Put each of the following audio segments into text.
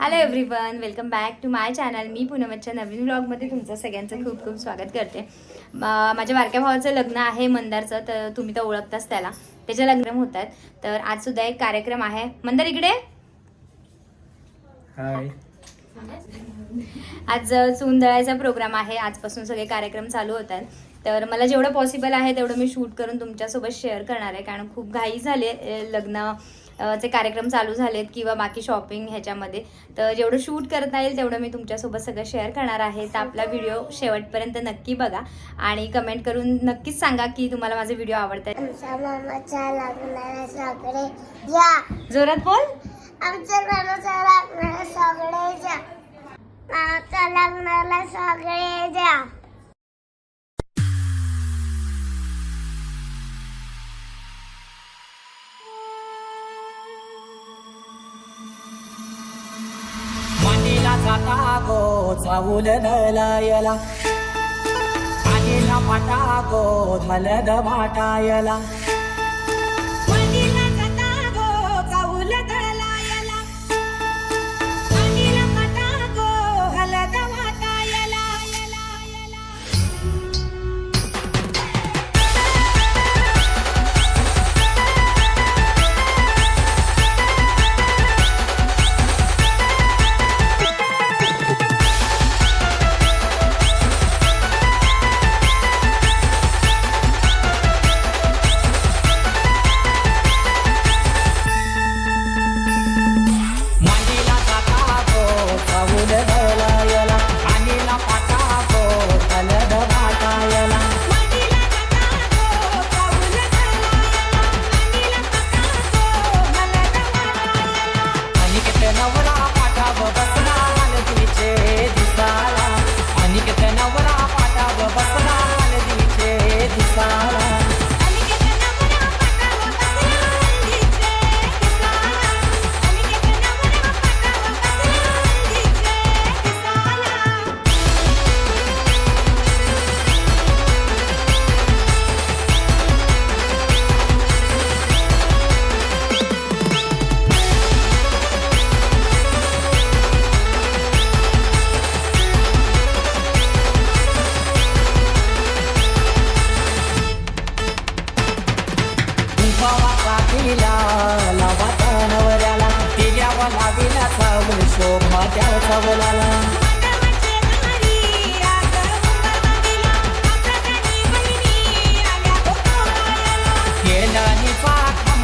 Hello everyone welcome back to my channel मी पूनमच्या नवीन व्लॉगमध्ये तुमचं सगळ्यांचं खूप खूप स्वागत करते. माझ्या बारक्या भावाचं लग्न आहे मंदारचं तर तुम्ही तर ओळखताच त्याला. त्याचे लग्न होत आहेत तर आज सुद्धा एक कार्यक्रम आहे. मंदार इकडे? हाय आज चुंदळाचा प्रोग्राम आहे. आजपासून सगळे कार्यक्रम चालू होत आहेत तर मला जेवढं पॉसिबल आहे तेवढं मी शूट करून तुमच्यासोबत शेअर करणार आहे. कारण खूप घाई झाली लग्न चे कार्यक्रम चालू झालेत किंवा बाकी शॉपिंग ह्याच्यामध्ये तर जेवढं शूट करता येईल तेवढं मी तुमच्यासोबत सगळं शेअर करणार आहे. तर आपला व्हिडिओ शेवटपर्यंत नक्की बघा आणि कमेंट करून नक्कीच सांगा की तुम्हाला माझे व्हिडिओ आवडतात जोरात बोल. आमच्या सगळे जा मामाच्या लग्नाला सगळे जा मांडीला जाता गो मलद वाटायला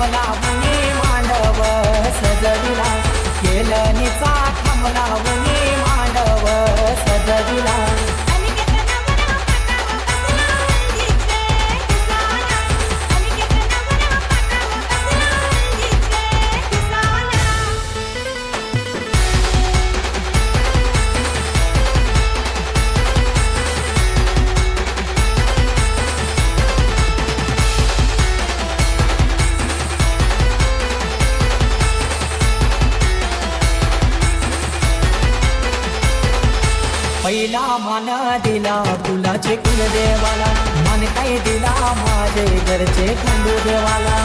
थांबला मुनी मांडव सजविला केलं निचा मान दिला फुलाचे कुलदेवाला मन काय दिला माझे घरचे खंडू देवाला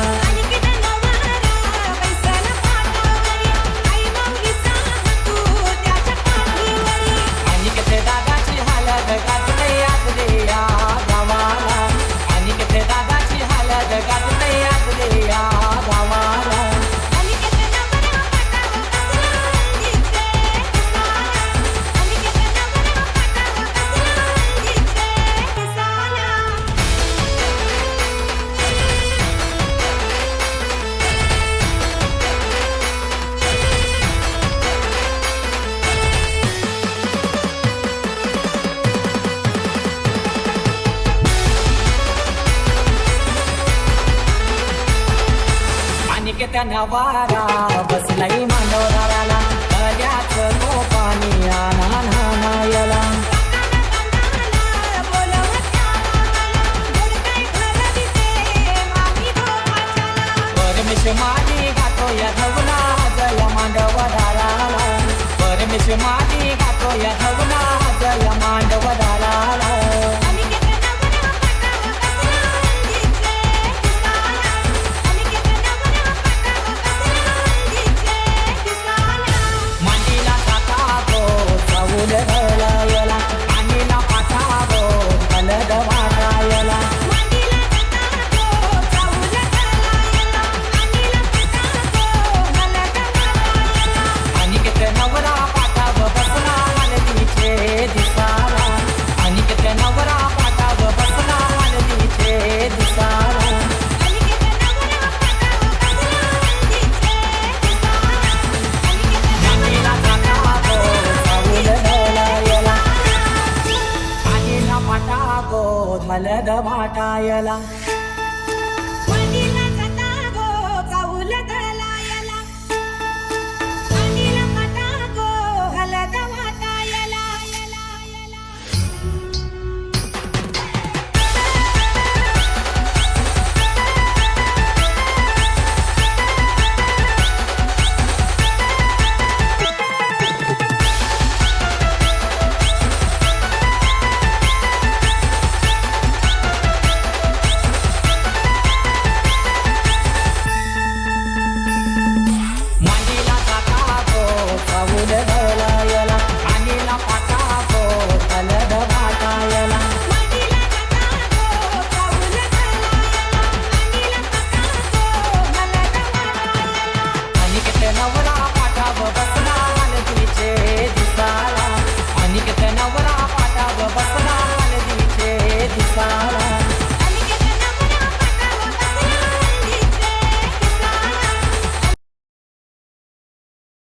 आणि त्या नवारा बसलाई मांडवदाराला गल्याच तो पाणी आणा नानायला परमेश माली गातो या धवला जय मांडवदाराला परमेश माली गातो या झालं ग